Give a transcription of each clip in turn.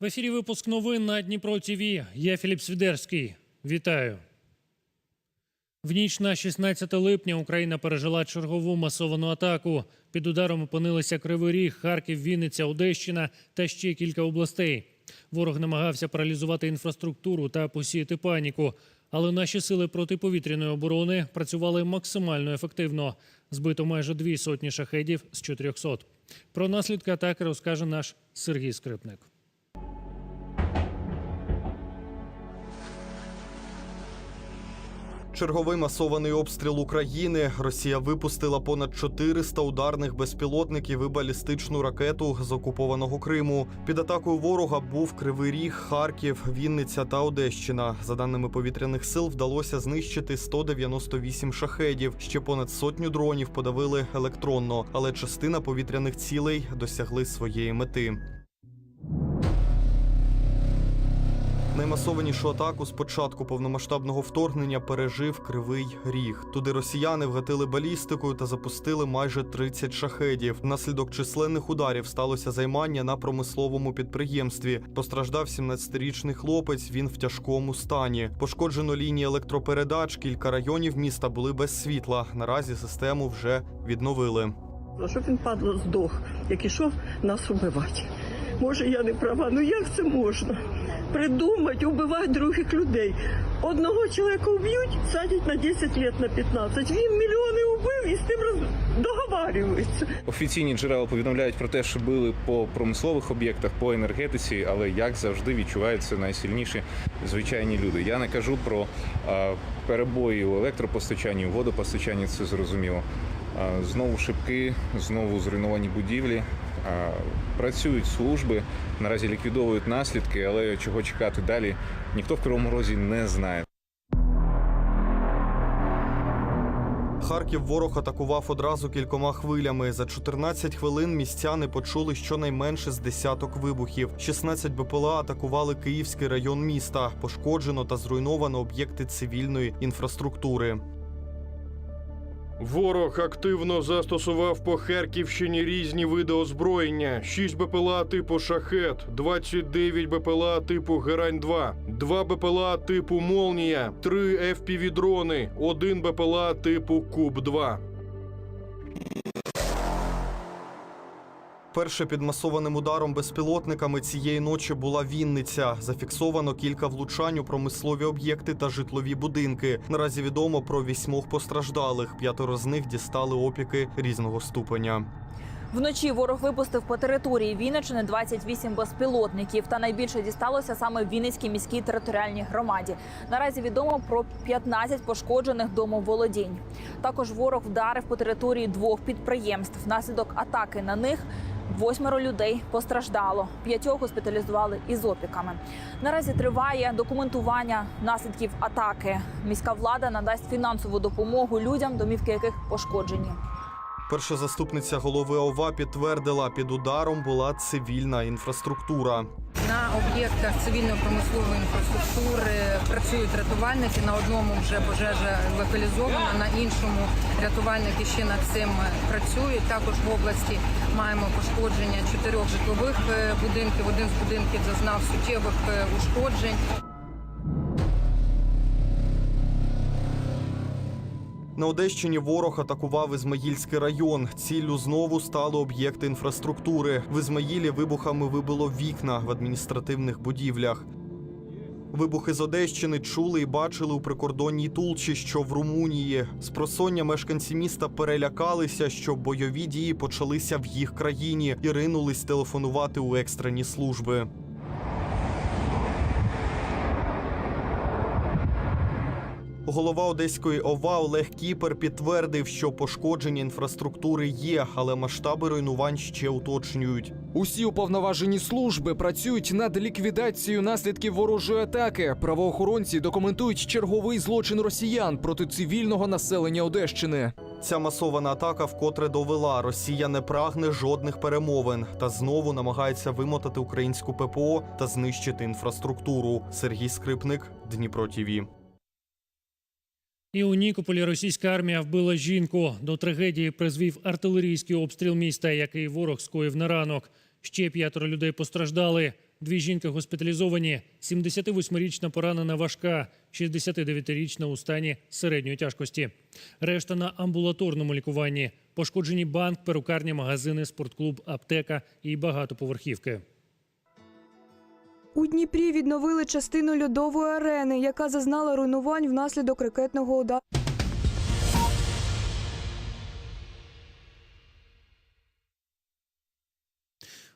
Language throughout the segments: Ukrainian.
В ефірі випуск новин на Дніпро ТВ. Я Філіп Свідерський. Вітаю. В ніч на 16 липня Україна пережила чергову масовану атаку. Під ударом опинилися Кривий Ріг, Харків, Вінниця, Одещина та ще кілька областей. Ворог намагався паралізувати інфраструктуру та посіяти паніку. Але наші сили протиповітряної оборони працювали максимально ефективно. Збито майже дві сотні шахедів з 400. Про наслідки атаки розкаже наш Сергій Скрипник. Черговий масований обстріл України. Росія випустила понад 400 ударних безпілотників і балістичну ракету з окупованого Криму. Під атакою ворога був Кривий Ріг, Харків, Вінниця та Одещина. За даними повітряних сил, вдалося знищити 198 шахедів. Ще понад сотню дронів подавили електронно, але частина повітряних цілей досягли своєї мети. Наймасованішу атаку з початку повномасштабного вторгнення пережив Кривий Ріг. Туди росіяни вгатили балістикою та запустили майже 30 шахедів. Внаслідок численних ударів сталося займання на промисловому підприємстві. Постраждав 17-річний хлопець. Він в тяжкому стані. Пошкоджено лінії електропередач. Кілька районів міста були без світла. Наразі систему вже відновили. Щоб він падло здох, як ішов нас убивати. Може, я не права, ну як це можна? Придумати, убивати других людей. Одного чоловіка вб'ють, садять на 10 років, на 15. Він мільйони убив і з тим роз... договарюється. Офіційні джерела повідомляють про те, що били по промислових об'єктах, по енергетиці, але як завжди відчуваються найсильніші звичайні люди. Я не кажу про а, перебої у електропостачанні, у водопостачанні, це зрозуміло. А, знову шибки, знову зруйновані будівлі. Працюють служби, наразі ліквідовують наслідки, але чого чекати далі, ніхто в Кривому Розі не знає. Харків ворог атакував одразу кількома хвилями. За 14 хвилин містяни почули щонайменше з десяток вибухів. 16 БПЛА атакували Київський район міста. Пошкоджено та зруйновано об'єкти цивільної інфраструктури. Ворог активно застосував по Харківщині різні види озброєння: 6 БПЛА типу Шахет, 29 БПЛА типу Герань-2, 2 БПЛА типу Молнія, 3 FPV-дрони, 1 БПЛА типу Куб-2. Перше під масованим ударом безпілотниками цієї ночі була Вінниця. Зафіксовано кілька влучань у промислові об'єкти та житлові будинки. Наразі відомо про вісьмох постраждалих. П'ятеро з них дістали опіки різного ступеня. Вночі ворог випустив по території Вінничини 28 безпілотників. Та найбільше дісталося саме Вінницькій міській територіальній громаді. Наразі відомо про 15 пошкоджених домоволодінь. Також ворог вдарив по території двох підприємств. Внаслідок атаки на них восьмеро людей постраждало. П'ятьох госпіталізували із опіками. Наразі триває документування наслідків атаки. Міська влада надасть фінансову допомогу людям, домівки яких пошкоджені. Перша заступниця голови ОВА підтвердила, під ударом була цивільна інфраструктура. На об'єктах цивільно-промислової інфраструктури працюють рятувальники. На одному вже пожежа локалізована, на іншому рятувальники ще над цим працюють. Також в області маємо пошкодження чотирьох житлових е, будинків. Один з будинків зазнав суттєвих е, ушкоджень. На Одещині ворог атакував Ізмаїльський район. Ціллю знову стали об'єкти інфраструктури. В Ізмаїлі вибухами вибило вікна в адміністративних будівлях. Вибухи з Одещини чули і бачили у прикордонній Тулчі, що в Румунії. З просоння мешканці міста перелякалися, що бойові дії почалися в їх країні і ринулись телефонувати у екстрені служби. Голова одеської ОВА Олег Кіпер підтвердив, що пошкодження інфраструктури є, але масштаби руйнувань ще уточнюють. Усі уповноважені служби працюють над ліквідацією наслідків ворожої атаки. Правоохоронці документують черговий злочин росіян проти цивільного населення Одещини. Ця масована атака вкотре довела, Росія не прагне жодних перемовин та знову намагається вимотати українську ППО та знищити інфраструктуру. Сергій Скрипник, Дніпро ТІВІ. І у Нікополі російська армія вбила жінку. До трагедії призвів артилерійський обстріл міста, який ворог скоїв на ранок. Ще п'ятеро людей постраждали. Дві жінки госпіталізовані. 78-річна поранена важка, 69-річна у стані середньої тяжкості. Решта на амбулаторному лікуванні. Пошкоджені банк, перукарня, магазини, спортклуб, аптека і багатоповерхівки. У Дніпрі відновили частину льодової арени, яка зазнала руйнувань внаслідок ракетного удару.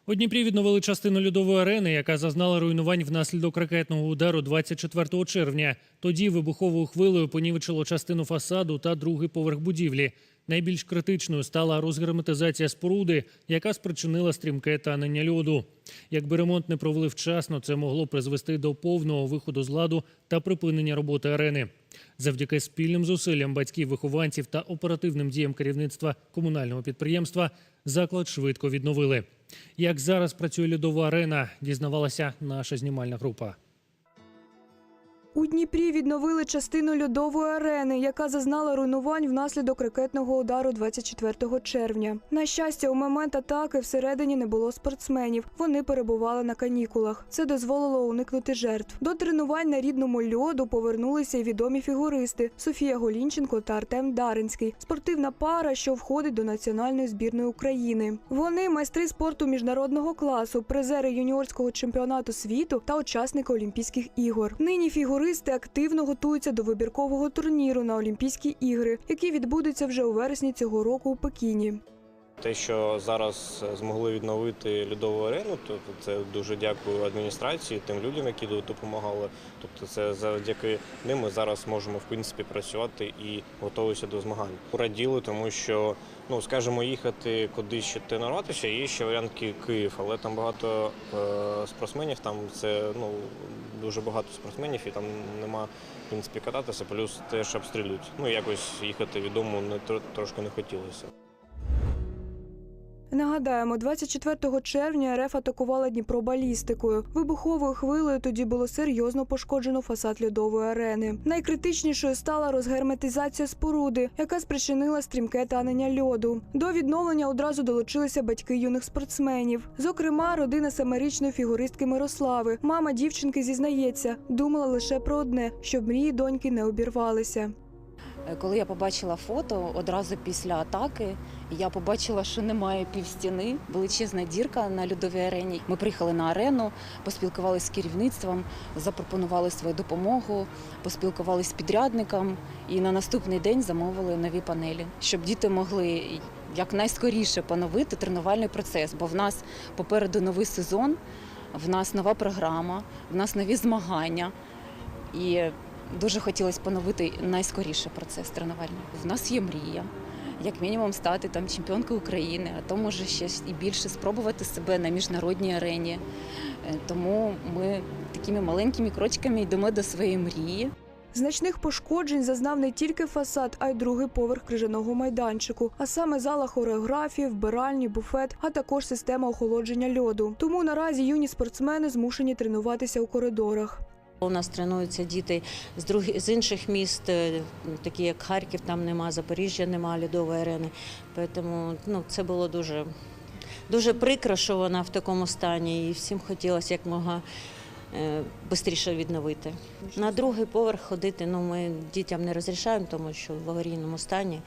У Дніпрі відновили частину льодової арени, яка зазнала руйнувань внаслідок ракетного удару 24 червня. Тоді вибуховою хвилею понівечило частину фасаду та другий поверх будівлі. Найбільш критичною стала розгерметизація споруди, яка спричинила стрімке танення льоду. Якби ремонт не провели вчасно, це могло призвести до повного виходу з ладу та припинення роботи арени. Завдяки спільним зусиллям батьків, вихованців та оперативним діям керівництва комунального підприємства заклад швидко відновили. Як зараз працює льодова арена, дізнавалася наша знімальна група. У Дніпрі відновили частину льодової арени, яка зазнала руйнувань внаслідок ракетного удару 24 червня. На щастя, у момент атаки всередині не було спортсменів. Вони перебували на канікулах. Це дозволило уникнути жертв. До тренувань на рідному льоду повернулися й відомі фігуристи Софія Голінченко та Артем Даринський. Спортивна пара, що входить до національної збірної України. Вони майстри спорту міжнародного класу, призери юніорського чемпіонату світу та учасники Олімпійських ігор. Нині фігуристи активно готуються до вибіркового турніру на Олімпійські ігри, які відбудуться вже у вересні цього року у Пекіні. Те, що зараз змогли відновити льодову арену, то це дуже дякую адміністрації, тим людям, які допомагали. Тобто, це завдяки ним ми зараз можемо в принципі працювати і готуватися до змагань. Раділи, тому що ну скажімо, їхати кудись ще тренуватися. Є ще варіант Ки- Київ, але там багато е, спортсменів. Там це ну дуже багато спортсменів, і там нема в принципі кататися. Плюс теж обстрілюють. Ну якось їхати від дому не трошки не хотілося. Нагадаємо, 24 червня РФ атакувала Дніпро балістикою. Вибуховою хвилею тоді було серйозно пошкоджено фасад льодової арени. Найкритичнішою стала розгерметизація споруди, яка спричинила стрімке танення льоду. До відновлення одразу долучилися батьки юних спортсменів. Зокрема, родина семирічної фігуристки Мирослави. Мама дівчинки зізнається, думала лише про одне, щоб мрії доньки не обірвалися. Е, Коли я побачила фото одразу після атаки, я побачила, що немає півстіни, величезна дірка на льодовій арені. Ми приїхали на арену, поспілкувалися з керівництвом, запропонували свою допомогу, поспілкувалися з підрядником і на наступний день замовили нові панелі, щоб діти могли якнайскоріше поновити тренувальний процес. Бо в нас попереду новий сезон, в нас нова програма, в нас нові змагання. І Дуже хотілося поновити найскоріше процес тренувальний. В нас є мрія, як мінімум стати там чемпіонкою України, а то може ще і більше спробувати себе на міжнародній арені. Е, Тому ми такими маленькими крочками йдемо до своєї мрії. Значних пошкоджень зазнав не тільки фасад, а й другий поверх крижаного майданчику, а саме зала хореографії, вбиральні, буфет, а також система охолодження льоду. Тому наразі юні спортсмени змушені тренуватися у коридорах. У нас тренуються діти з друг... з інших міст, е, такі як Харків, там нема, Запоріжжя нема льодової арени. Тому ну, це було дуже, дуже прикро, що вона в такому стані, і всім хотілося як мога швидше відновити. На другий поверх ходити ну, ми дітям не розрішаємо, тому що в аварійному стані,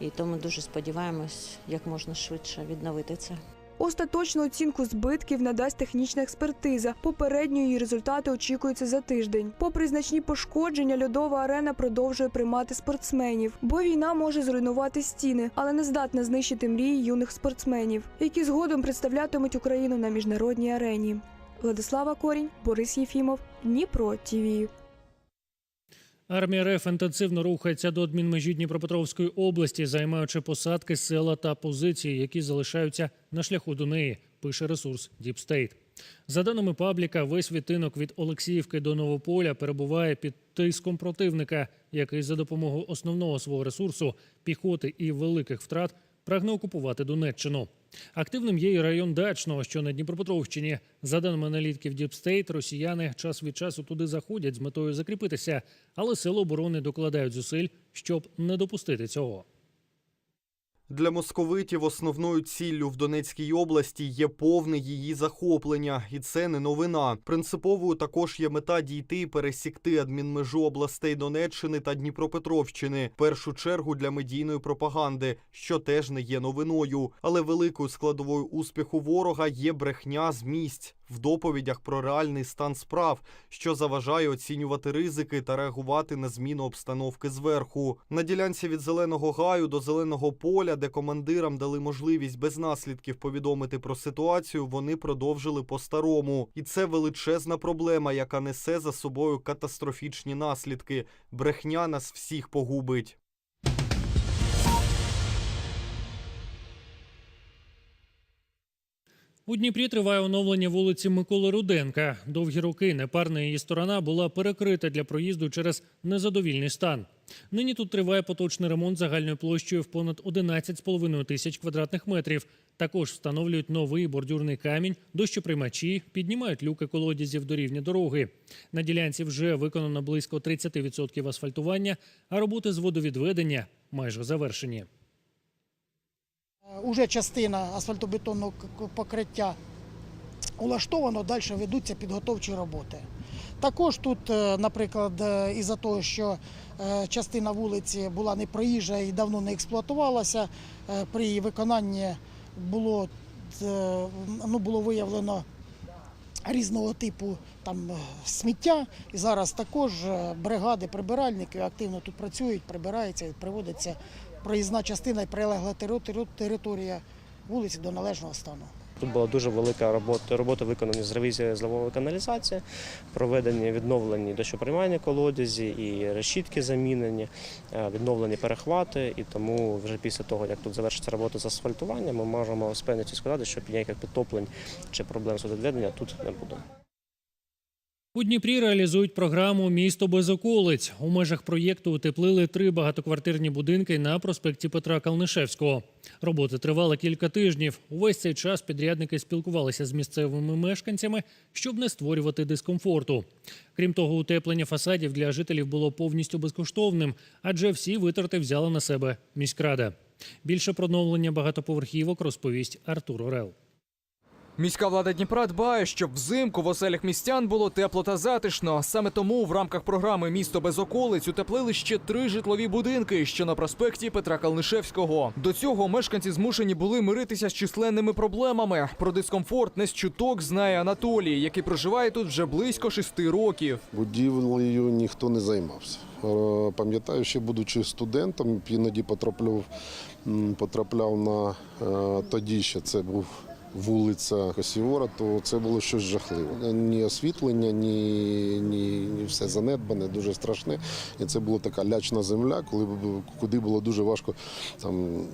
і тому дуже сподіваємось, як можна швидше відновити це. Остаточну оцінку збитків надасть технічна експертиза. Попередньо її результати очікуються за тиждень. Попри значні пошкодження, льодова арена продовжує приймати спортсменів, бо війна може зруйнувати стіни, але не здатна знищити мрії юних спортсменів, які згодом представлятимуть Україну на міжнародній арені. Владислава Корінь, Борис Єфімов, Дніпро ТІВІ. Армія РФ інтенсивно рухається до адмінмежі Дніпропетровської області, займаючи посадки, села та позиції, які залишаються на шляху до неї. Пише ресурс Діпстейт. За даними пабліка, весь відтинок від Олексіївки до Новополя перебуває під тиском противника, який за допомогою основного свого ресурсу піхоти і великих втрат прагне окупувати Донеччину. Активним є і район Дачного, що на Дніпропетровщині. За даними аналітків Діпстейт, росіяни час від часу туди заходять з метою закріпитися, але сили оборони докладають зусиль, щоб не допустити цього. Для московитів основною ціллю в Донецькій області є повне її захоплення, і це не новина. Принциповою також є мета дійти і пересікти адмінмежу областей Донеччини та Дніпропетровщини, в першу чергу для медійної пропаганди, що теж не є новиною. Але великою складовою успіху ворога є брехня з місць в доповідях про реальний стан справ, що заважає оцінювати ризики та реагувати на зміну обстановки зверху. На ділянці від зеленого гаю до зеленого поля, де командирам дали можливість без наслідків повідомити про ситуацію, вони продовжили по-старому. І це величезна проблема, яка несе за собою катастрофічні наслідки. Брехня нас всіх погубить. У Дніпрі триває оновлення вулиці Миколи Руденка. Довгі роки непарна її сторона була перекрита для проїзду через незадовільний стан. Нині тут триває поточний ремонт загальною площею в понад 11,5 тисяч квадратних метрів. Також встановлюють новий бордюрний камінь, дощоприймачі, піднімають люки колодязів до рівня дороги. На ділянці вже виконано близько 30% асфальтування, а роботи з водовідведення майже завершені. Уже частина асфальтобетонного покриття улаштовано, далі ведуться підготовчі роботи. Також тут, е, наприклад, е, із-за того, що е, частина вулиці була непроїжджа і давно не експлуатувалася, при її виконанні було, ну, було виявлено різного типу там, сміття. І зараз також бригади прибиральники активно тут працюють, прибираються, приводиться проїзна частина і прилегла територія- вулиці до належного стану. Тут була дуже велика робота. Роботи виконані з ревізії зливової каналізації, проведені відновлені дощоприймальні колодязі і решітки замінені, е, відновлені перехвати. І тому вже після того, як тут завершиться робота з асфальтуванням, ми можемо з певністю сказати, що ніяких підтоплень чи проблем з водовідведення тут не буде. У Дніпрі реалізують програму Місто без околиць. У межах проєкту утеплили три багатоквартирні будинки на проспекті Петра Калнишевського. Роботи тривали кілька тижнів. Увесь цей час підрядники спілкувалися з місцевими мешканцями, щоб не створювати дискомфорту. Крім того, утеплення фасадів для жителів було повністю безкоштовним, адже всі витрати взяла на себе міськрада. Більше про оновлення багатоповерхівок розповість Артур Орел. Міська влада Дніпра дбає, щоб взимку в оселях містян було тепло та затишно. Саме тому в рамках програми Місто без околиць утеплили ще три житлові будинки, що на проспекті Петра Калнишевського. До цього мешканці змушені були миритися з численними проблемами. Про дискомфорт не з чуток знає Анатолій, який проживає тут вже близько шести років. Будівлею ніхто не займався. Е, Пам'ятаю, ще будучи студентом, іноді потрапляв, потрапляв на е, тоді ще це був вулиця Косівора, то це було щось жахливе. Ні освітлення, ні, ні, ні все занедбане, дуже страшне. І це була така лячна земля, коли куди було дуже важко там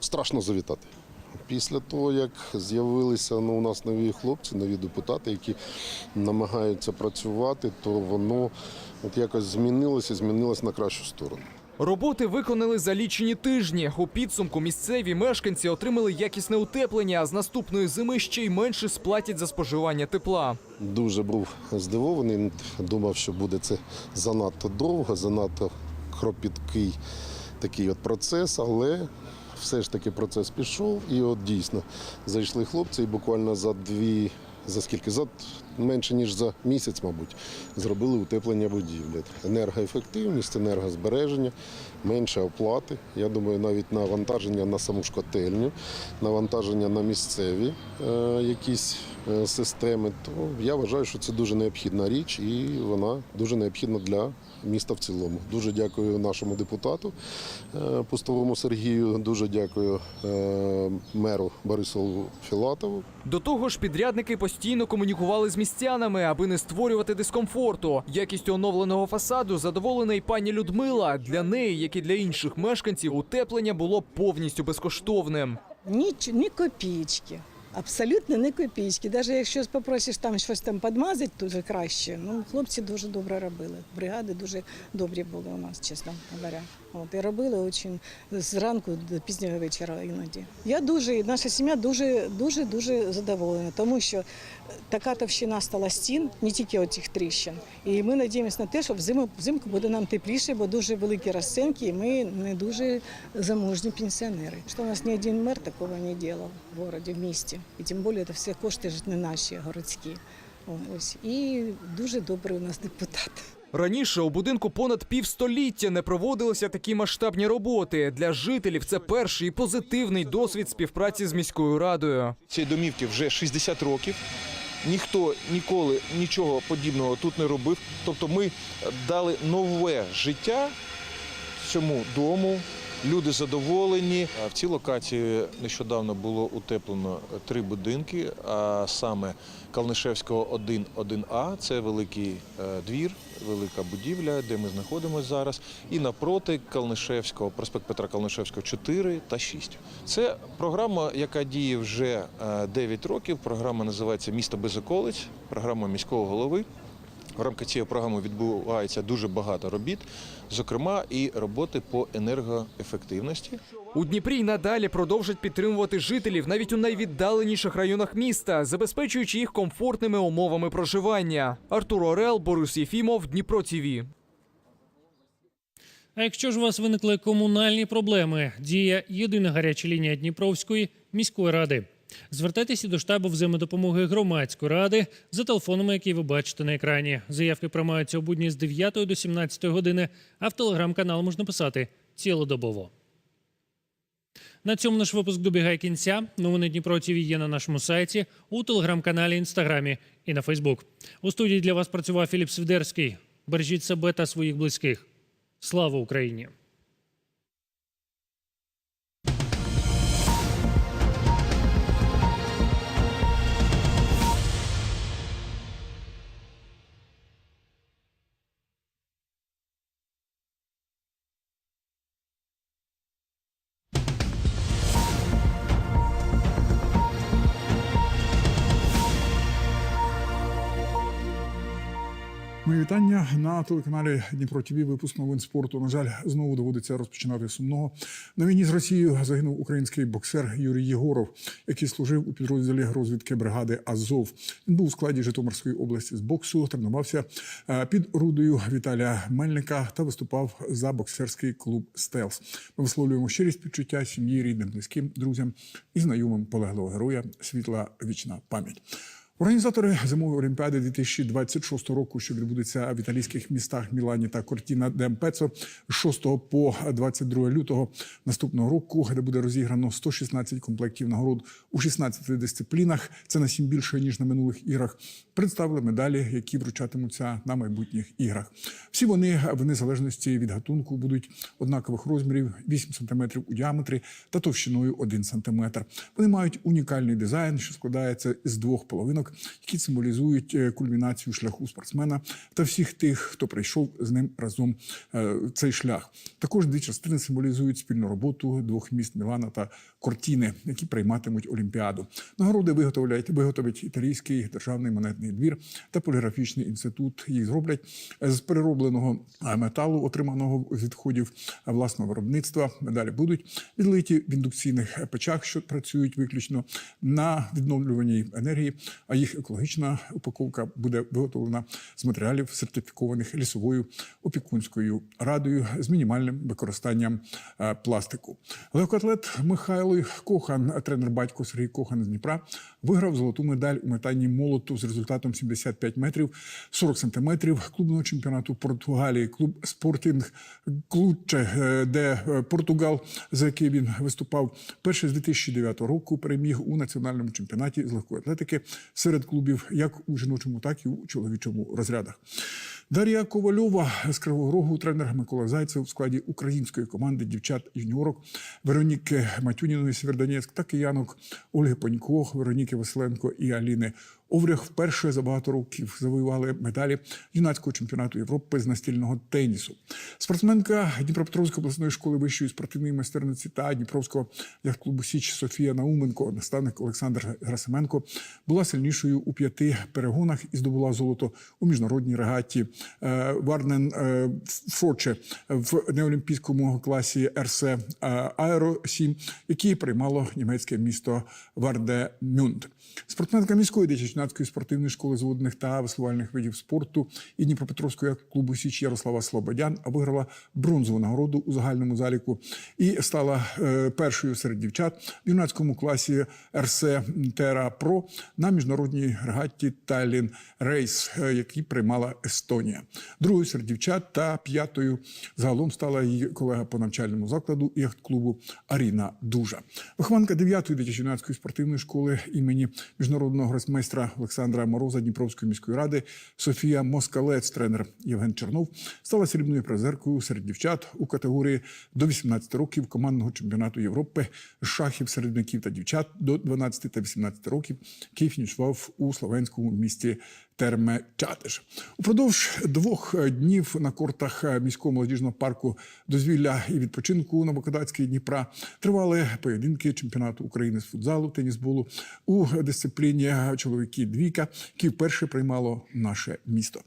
страшно завітати. Після того, як з'явилися ну, у нас нові хлопці, нові депутати, які намагаються працювати, то воно от якось змінилося, змінилося на кращу сторону. Роботи виконали за лічені тижні. У підсумку місцеві мешканці отримали якісне утеплення, а з наступної зими ще й менше сплатять за споживання тепла. Дуже був здивований, думав, що буде це занадто довго, занадто кропіткий такий от процес, але все ж таки процес пішов. І от дійсно зайшли хлопці і буквально за дві, за скільки? За менше ніж за місяць, мабуть, зробили утеплення будівлі. Енергоефективність, енергозбереження, менше оплати. Я думаю, навіть навантаження на саму ж котельню, навантаження на місцеві е, якісь е, системи. То я вважаю, що це дуже необхідна річ і вона дуже необхідна для міста в цілому. Дуже дякую нашому депутату е, Пустовому Сергію. Дуже дякую е, меру Борисову Філатову. До того ж, підрядники постійно комунікували з містянами, аби не створювати дискомфорту. Якістю оновленого фасаду задоволена й пані Людмила. Для неї, як і для інших мешканців, утеплення було повністю безкоштовним. Ні, ні копійки. Абсолютно не копійки. Навіть якщо попросиш там щось там підмазати, дуже краще. Ну, хлопці дуже добре робили. Бригади дуже добрі були у нас, чесно говоря. От, і робили дуже зранку до пізнього вечора іноді. Я дуже, наша сім'я дуже, дуже, дуже задоволена, тому що така товщина стала стін, не тільки оцих тріщин. І ми надіємося на те, що взимку буде нам тепліше, бо дуже великі розцінки, і ми не дуже заможні пенсіонери. Що у нас ні один мер такого не робив в місті, І тим більше це все кошти ж не наші, городські. Ось. І дуже добрий у нас депутат. Раніше у будинку понад півстоліття не проводилися такі масштабні роботи. Для жителів це перший і позитивний досвід співпраці з міською радою. Цій домівці вже 60 років. Ніхто ніколи нічого подібного тут не робив. Тобто ми дали нове життя цьому дому. Люди задоволені. В цій локації нещодавно було утеплено три будинки, а саме Калнишевського 1, 1А це великий е, двір, велика будівля, де ми знаходимося зараз. І напроти Калнишевського, проспект Петра Калнишевського 4 та 6. Це програма, яка діє вже е, 9 років. Програма називається Місто без околиць, програма міського голови. В рамках цієї програми відбувається дуже багато робіт, зокрема і роботи по енергоефективності. У Дніпрі й надалі продовжать підтримувати жителів навіть у найвіддаленіших районах міста, забезпечуючи їх комфортними умовами проживання. Артур Орел, Борис Єфімов, Дніпро ТІВІ. А якщо ж у вас виникли комунальні проблеми, діє єдина гаряча лінія Дніпровської міської ради. Звертайтеся до штабу взаємодопомоги громадської ради за телефонами, які ви бачите на екрані. Заявки приймаються у будні з 9 до 17 години, а в телеграм-канал можна писати цілодобово. На цьому наш випуск добігає кінця. Новини Дніпро ТВ є на нашому сайті, у телеграм-каналі, інстаграмі і на Фейсбук. У студії для вас працював Філіп Свідерський. Бережіть себе та своїх близьких. Слава Україні! Вітання на телеканалі Дніпро ТВ. Випуск новин спорту. На жаль, знову доводиться розпочинати сумного. На війні з Росією загинув український боксер Юрій Єгоров, який служив у підрозділі розвідки бригади Азов. Він був у складі Житомирської області з боксу, тренувався е, під рудою Віталія Мельника та виступав за боксерський клуб Стелс. Ми висловлюємо щирі співчуття сім'ї, рідним, близьким, друзям і знайомим полеглого героя. Світла вічна пам'ять. Організатори зимової олімпіади 2026 року, що відбудеться в італійських містах Мілані та Кортіна де Ампецо з 6 по 22 лютого наступного року, де буде розіграно 116 комплектів нагород у 16 дисциплінах. Це на сім більше ніж на минулих іграх. Представили медалі, які вручатимуться на майбутніх іграх. Всі вони в незалежності від гатунку будуть однакових розмірів 8 см у діаметрі та товщиною 1 см. Вони мають унікальний дизайн, що складається з двох половинок які символізують е, кульмінацію шляху спортсмена та всіх тих, хто прийшов з ним разом е, цей шлях. Також дві частини символізують спільну роботу двох міст Мілана та Кортіни, які прийматимуть Олімпіаду. Нагороди виготовляють виготовить італійський державний монетний двір та поліграфічний інститут. Їх зроблять з переробленого е, металу, отриманого з відходів власного виробництва. Медалі будуть відлиті в індукційних печах, що працюють виключно на відновлюваній енергії. А їх екологічна упаковка буде виготовлена з матеріалів, сертифікованих лісовою опікунською радою з мінімальним використанням е, пластику. Легкоатлет Михайло Кохан, тренер батько Сергій Кохан з Дніпра, виграв золоту медаль у метанні молоту з результатом 75 метрів 40 сантиметрів клубного чемпіонату Португалії. Клуб Спортинг Клуче, е, де е, Португал, за який він виступав, перший з 2009 року переміг у національному чемпіонаті з легкої атлетики серед клубів як у жіночому, так і у чоловічому розрядах. Дар'я Ковальова з Кривого Рогу, тренер Микола Зайцев в складі української команди дівчат юніорок Вероніки Матюніної Сєвєродонецьк та киянок Ольги Панько, Вероніки Василенко і Аліни Овряг вперше за багато років завоювали медалі юнацького чемпіонату Європи з настільного тенісу. Спортсменка Дніпропетровської обласної школи вищої спортивної майстерниці та Дніпровського яхт-клубу Січ Софія Науменко, наставник Олександр Грасименко, була сильнішою у п'яти перегонах і здобула золото у міжнародній регаті е, Варнен е, в неолімпійському класі РС е, Аеро 7, який приймало німецьке місто Варде Мюнд. Спортсменка міської дитячо-юнацької спортивної школи зводних та веслувальних видів спорту і Дніпропетровського клубу Січ Ярослава Слободян виграла бронзову нагороду у загальному заліку і стала е, першою серед дівчат в юнацькому класі РС Тера Про на міжнародній регаті Таллін Рейс, е, який приймала Естонія. Другою серед дівчат та п'ятою загалом стала її колега по навчальному закладу яхт-клубу Аріна Дужа. Вихованка 9-ї дитячо-юнацької спортивної школи імені міжнародного гросмейстра Олександра Мороза Дніпровської міської ради. Софія Москалець, тренер Євген Чернов, стала срібною призеркою серед дівчат у категорії до 18 років командного чемпіонату Європи шахів середників та дівчат до 12 та 18 років, який фінішував у словенському місті Терме Чатиш. Упродовж двох днів на кортах міського молодіжного парку дозвілля і відпочинку Новокодацький Дніпра тривали поєдинки чемпіонату України з футзалу, тенісболу у дисципліні чоловіки двійка, які вперше приймало наше місто.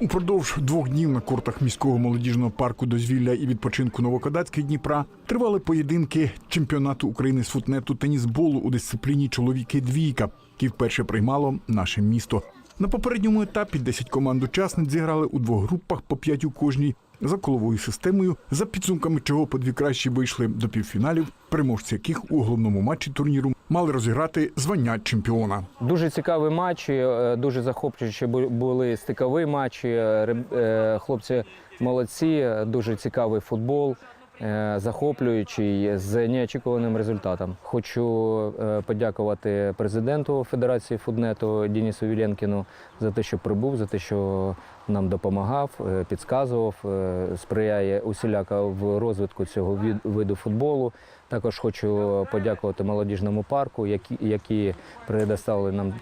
Упродовж двох днів на кортах міського молодіжного парку дозвілля і відпочинку Новокодацький Дніпра тривали поєдинки чемпіонату України з футнету тенісболу у дисципліні чоловіки двійка, які вперше приймало наше місто. На попередньому етапі 10 команд учасниць зіграли у двох групах по 5 у кожній за коловою системою, за підсумками чого по дві кращі вийшли до півфіналів, переможці яких у головному матчі турніру мали розіграти звання чемпіона. Дуже цікаві матчі, е, дуже захоплюючі були стикові матчі. е, е, Хлопці молодці, дуже цікавий футбол, захоплюючий з неочікуваним результатом. Хочу е, подякувати президенту Федерації фуднету Денису Віленкіну за те, що прибув, за те, що нам допомагав, е, підказував, е, сприяє усіляко в розвитку цього виду футболу. Також хочу подякувати молодіжному парку, які, які предоставили нам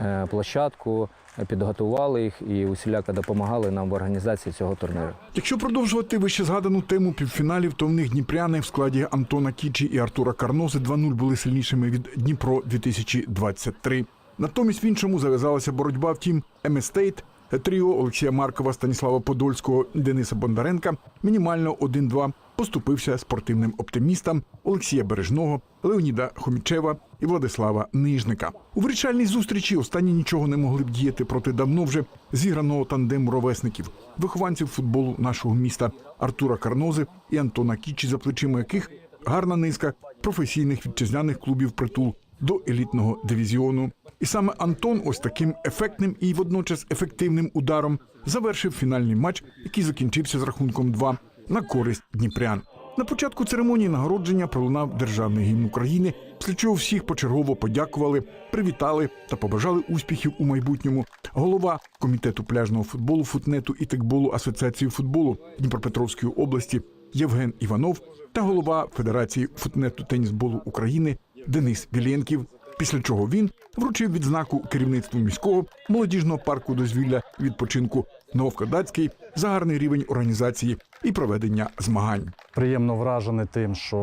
е, площадку, підготували їх і усіляко допомагали нам в організації цього турніру. Якщо продовжувати вище згадану тему півфіналів, то в них дніпряни в складі Антона Кічі і Артура Карнози 2-0 були сильнішими від Дніпро 2023. Натомість в іншому зав'язалася боротьба. Втім, Еместейт тріо Олексія Маркова, Станіслава Подольського, Дениса Бондаренка мінімально 1-2 поступився спортивним оптимістам Олексія Бережного, Леоніда Хомічева і Владислава Нижника. У вирішальній зустрічі останні нічого не могли б діяти проти давно вже зіграного тандему ровесників, вихованців футболу нашого міста Артура Карнози і Антона Кічі, за плечима яких гарна низка професійних вітчизняних клубів притул до елітного дивізіону. І саме Антон ось таким ефектним і водночас ефективним ударом завершив фінальний матч, який закінчився з рахунком 2 на користь дніпрян. На початку церемонії нагородження пролунав державний гімн України, після чого всіх почергово подякували, привітали та побажали успіхів у майбутньому. Голова комітету пляжного футболу, футнету і текболу Асоціації футболу Дніпропетровської області Євген Іванов та голова Федерації футнету тенісболу України Денис Віленків. Після чого він вручив відзнаку керівництву міського молодіжного парку дозвілля відпочинку Новокодацький за гарний рівень організації і проведення змагань. Приємно вражений тим, що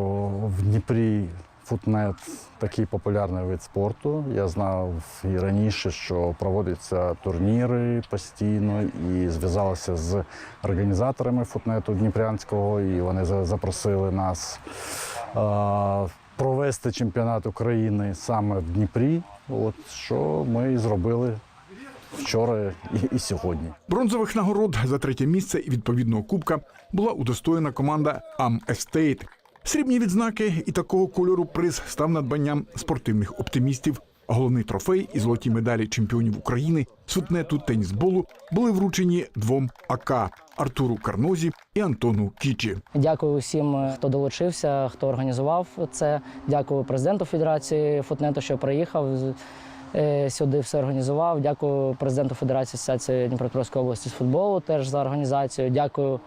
в Дніпрі футнет такий популярний вид спорту. Я знав і раніше, що проводяться турніри постійно, і зв'язалися з організаторами футнету Дніпрянського, і вони за- запросили нас провести чемпіонат України саме в Дніпрі. От що ми і зробили вчора і, і сьогодні. Бронзових нагород за третє місце і відповідного кубка була удостоєна команда Ам Естейт. Срібні відзнаки і такого кольору приз став надбанням спортивних оптимістів. Головний трофей і золоті медалі чемпіонів України з футнету тенісболу були вручені двом АК Артуру Карнозі і Антону Кічі. Дякую усім, хто долучився, хто організував це. Дякую президенту Федерації футнету, що приїхав е, сюди, все організував. Дякую президенту Федерації Асоціації Дніпропетровської області з футболу теж за організацію. Дякую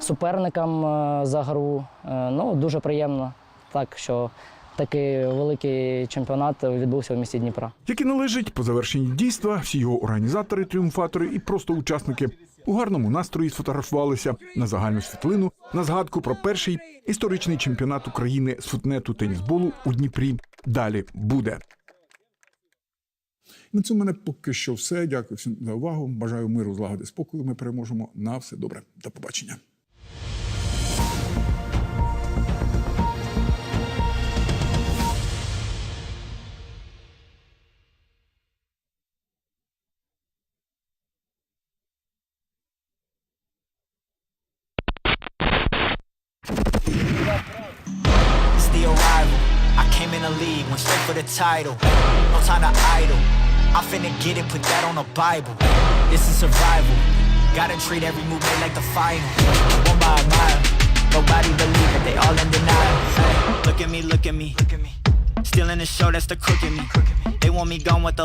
суперникам е, за гру. Е, Ну дуже приємно, так що такий великий чемпіонат відбувся в місті Дніпра. Як і належить, по завершенні дійства всі його організатори, тріумфатори і просто учасники у гарному настрої сфотографувалися на загальну світлину на згадку про перший історичний чемпіонат України з футнету тенісболу у Дніпрі. Далі буде. На цьому мене поки що все. Дякую всім за увагу. Бажаю миру, злагоди, спокою. Ми переможемо. На все добре. До побачення. Title. No time to idle. I'm finna get it, put that on the Bible. This is survival. Gotta treat every move like the final. One by a mile. Nobody believe it, they all in denial. Look at me, look at me. Stealing the show, that's the crook in me. They want me gone with the